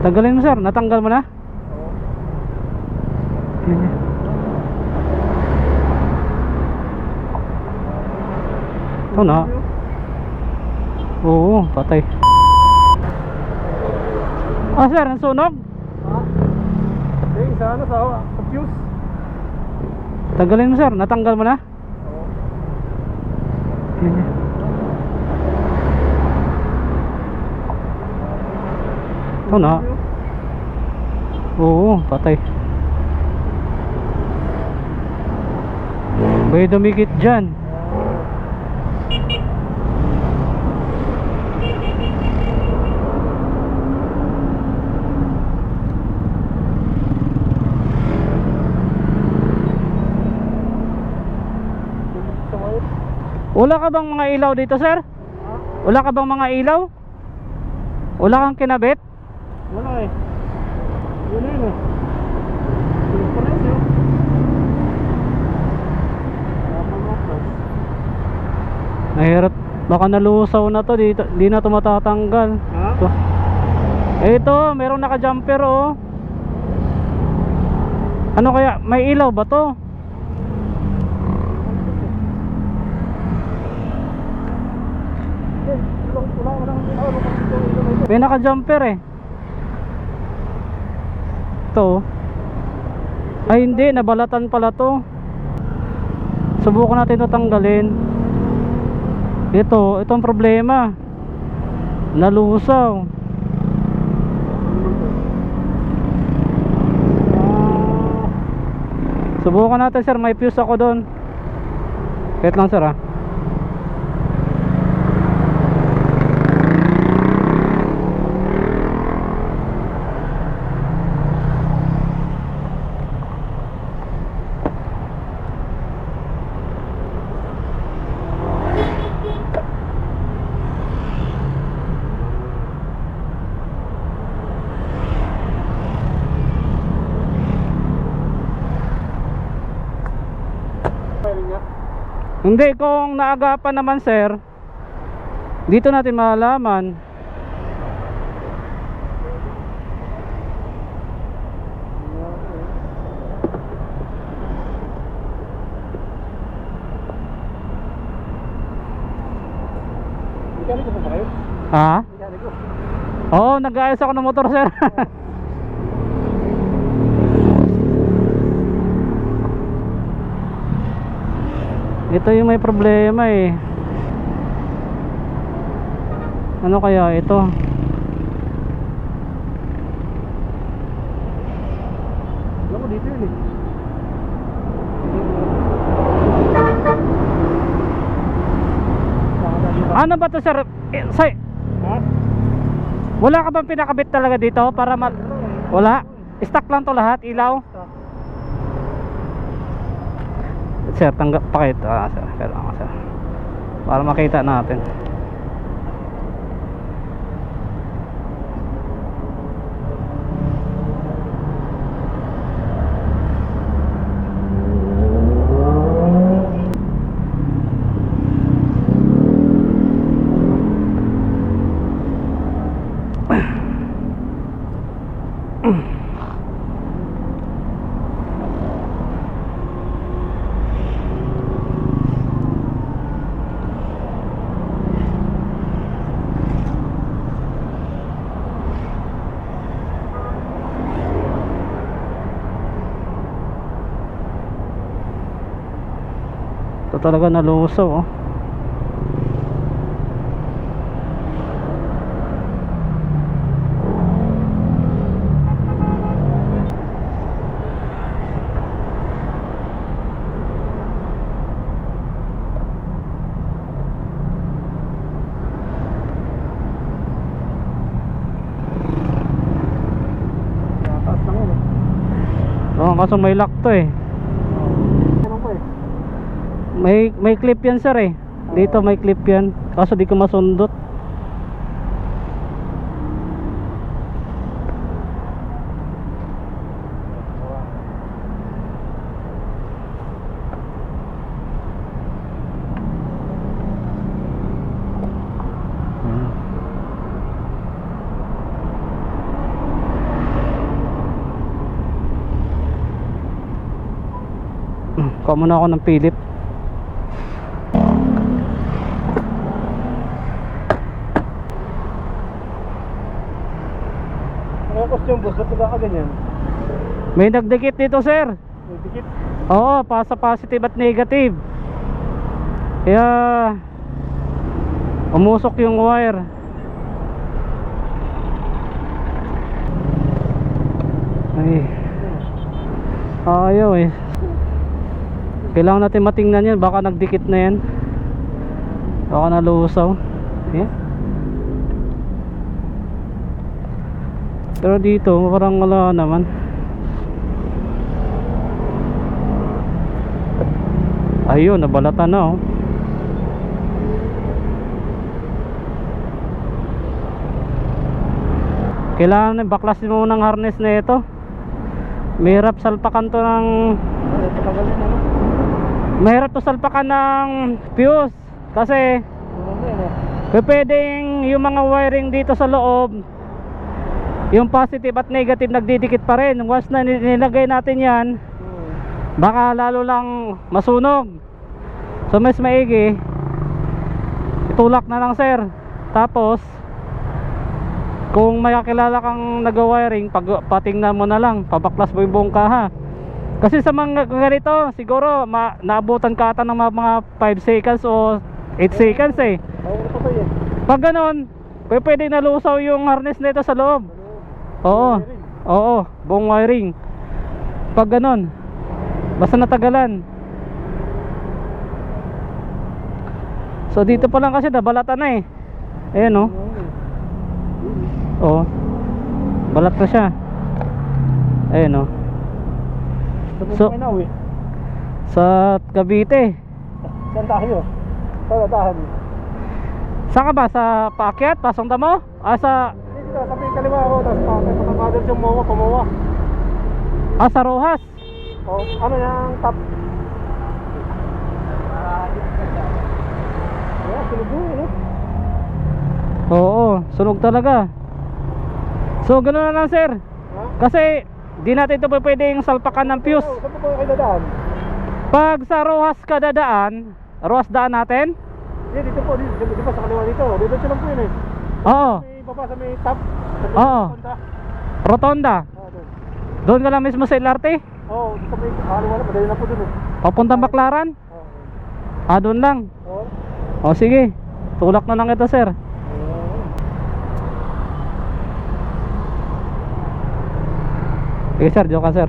Tanggalin mo sir, natanggal mo na? Yan yan. Ito na. Oo, patay. Ah sir, nasunog? Eh, sa ano, sa, sa fuse? Tanggalin mo sir, natanggal mo na? Oo. Yan yan. Ito na. Oo, patay. May dumikit dyan. Wala ka bang mga ilaw dito sir? Wala ka bang mga ilaw? Wala kang kinabit? Eh. Wala yun eh. Surprise yun. Nahirap. Baka nalusaw na to. Di, di na to matatanggal. Ha? Ito. Eh, ito, merong naka-jumper oh. Ano kaya? May ilaw ba to? May naka-jumper eh. Oh. Ay hindi, nabalatan pala to. Subukan natin ito tanggalin. Ito, itong problema. Nalusaw. Ah, Subukan natin sir, may fuse ako doon. Wait lang sir ah. Hindi, kung naagapan naman sir, dito natin malalaman. Ha? Oo, nag-aayos ako ng motor sir. Ito yung may problema eh. Ano kaya ito? Alam dito yun eh. Ano ba to sir? Eh, Say, Ha? wala ka bang pinakabit talaga dito para ma... Wala? Stock lang to lahat, ilaw? Sir, tanggap pakita ah, sir. Kailangan sir. Para makita natin. Talaga nalusaw oh. Oo, kaso may lock to eh. May may clip 'yan, sir eh. Dito may clip 'yan. Kaso di ko masundot. Hmm. Hmm. Kuha muna ako ng Philip Ano yung costume boss? Ba't ka ganyan? May nagdikit dito sir. May dikit. Oo, pasa positive at negative. Kaya umusok yung wire. Ay. Ayaw eh. Kailangan natin matingnan yan. Baka nagdikit na yan. Baka nalusaw. Yeah. Pero dito, parang wala naman. Ayun, nabalatan na oh. Kailangan baklasin mo ng harness na ito. Mahirap salpakan to ng mahirap to salpakan ng fuse kasi Ano? Kaya pwedeng yung mga wiring dito sa loob yung positive at negative nagdidikit pa rin. Once na ni- nilagay natin yan baka lalo lang masunog. So mas maigi itulak na lang sir. Tapos kung may kakilala kang nag-wiring pag patingnan mo na lang. Pabaklas mo yung buong kaha. Kasi sa mga ganito siguro ma naabutan ka ata ng mga, mga 5 seconds o 8 seconds eh. Eh. pag ganon pwede, nalusaw yung harness nito sa loob. Ano? Oo. Oo, buong wiring. Pag ganon, basta natagalan. So dito pa lang kasi nabalatan na eh. Ayan oh. Oo. Balat na siya. Ayan oh. So-. Sa Cavite. Saan tayo? Saan tahan? Saan ka ba? Sa paakyat? Pasong damo? Ah, sa... Dito, sabi yung kaliwa ako, tapos pakay pa kapadal yung mawa, kumawa. Ah, sa Rojas. O, ano yung top? Ayan, sinubuhin, no? Oo, sunog talaga. So ganoon na lang sir. Kasi di natin ito pwedeng salpakan ng fuse. Oh, Saan po kayo dadaan? Pag sa Rojas ka dadaan, Rojas daan natin? Hindi, dito po, dito, di ba sa kaliwa dito? Dito siya lang po yun eh. Oo, May baba sa may top. Sa Oo. banda. Rotonda. Oo, doon. Doon ka lang mismo sa LRT? Oo, dito may kaliwa madali na po dun eh. Papuntang Baklaran? Oo. Ah, doon lang. Oo. O sige, tulak na lang ito sir. Oo. Sige sir, joke ka sir.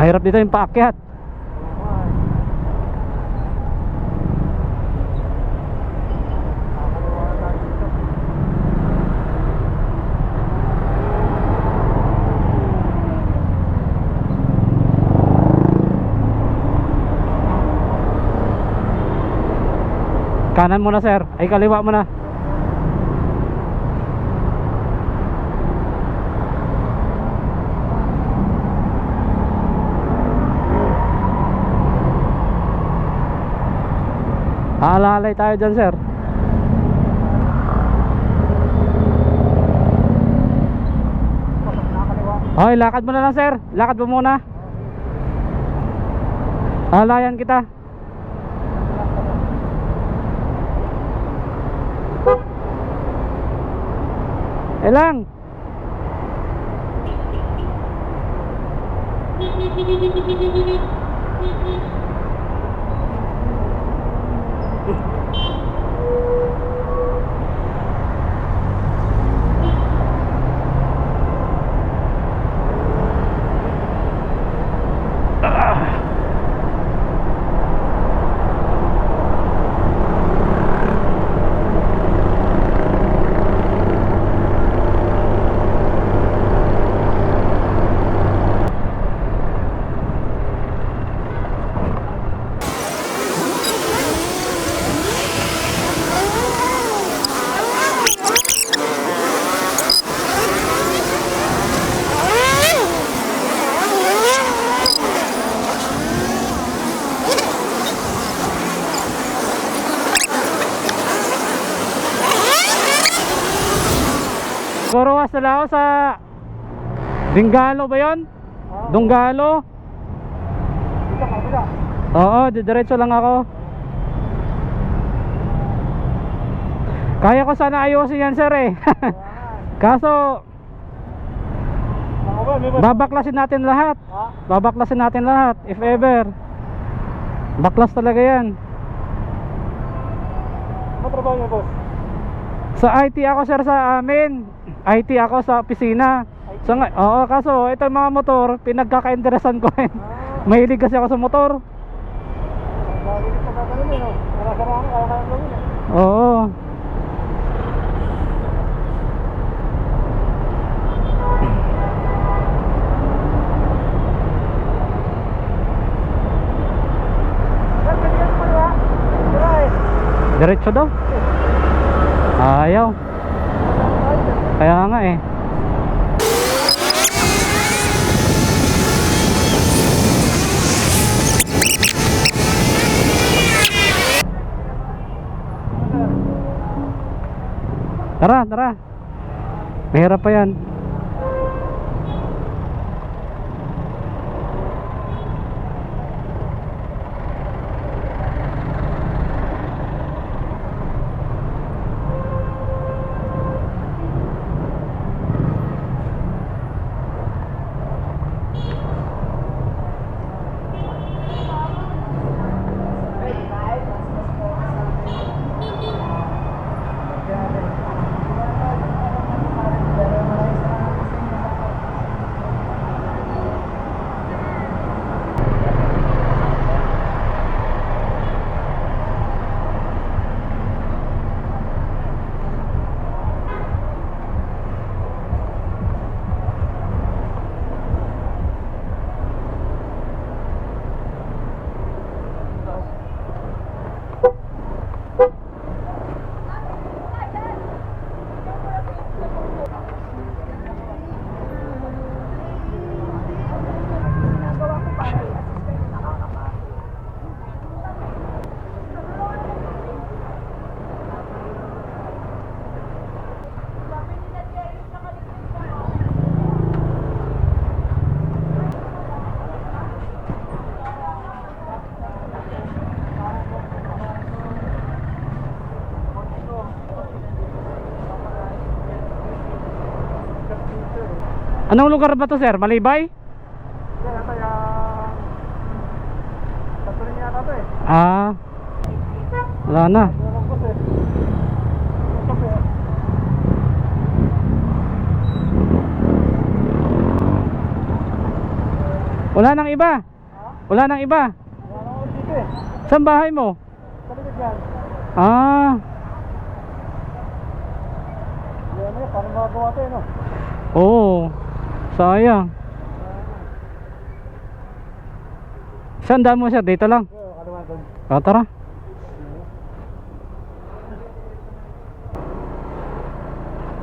Mahirap dito yung paakyat. Kanan muna sir, ay kaliwa muna. Aalalay tayo dyan sir. Okay, lakad mo na lang sir. Lakad mo muna. Alayan kita. Eh lang. Na lang ako sa Dingalo ba yon? Ah, Dunggalo? Dito, kabila. Oo, didiretso lang ako. Kaya ko sana ayusin yan sir eh. Kaso, babaklasin natin lahat. Ha? Babaklasin natin lahat, if ever. Baklas talaga yan. Ano trabaho niyo, boss? Sa IT ako sir sa amin. IT ako sa opisina. So, nga, oo, kaso ito mga motor, pinagkaka-interesan ko eh. Ah, Mahilig kasi ako sa motor. eh, eh. Oo. Eh. Diretso daw. Ayaw. Kaya nga eh. Tara, tara. Mahirap pa yan. Anong lugar ba to sir? Malibay? Kaya ata yung... Tatlo rin yata to eh. Ah. Wala na. Ito. Wala nang iba. Wala nang iba. Wala na ako dito eh. Saan bahay mo? Sa. Ah. Yan eh, paano magagawa to eh no? Oo. Sayang. Saan daan mo sir? Dito lang. Doon. Ah, tara.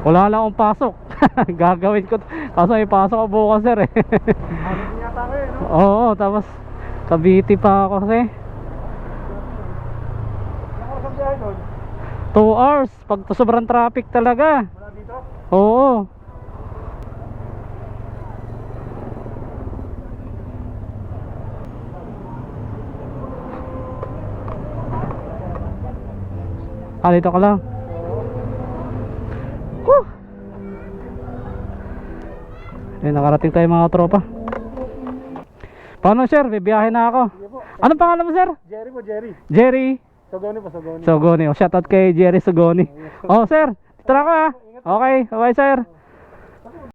Wala lang akong pasok. Gagawin ko. Kaso may pasok ako bukas sir eh. Oo, tapos Cavite pa ako kasi. Yung oras ang biyahe doon. 2 hours. Pag sobrang traffic talaga. Wala dito. Oo. Ah, dito ka lang. Whew. Eh, nakarating tayo mga tropa. Paano sir? Bibiyahe na ako. Anong pangalan mo sir? Jerry po, Jerry. Jerry Sogoni po, Sogoni. Sugoni. Oh, shoutout kay Jerry Sugoni. Oh, sir. Tara ko ah. Okay. Bye, sir.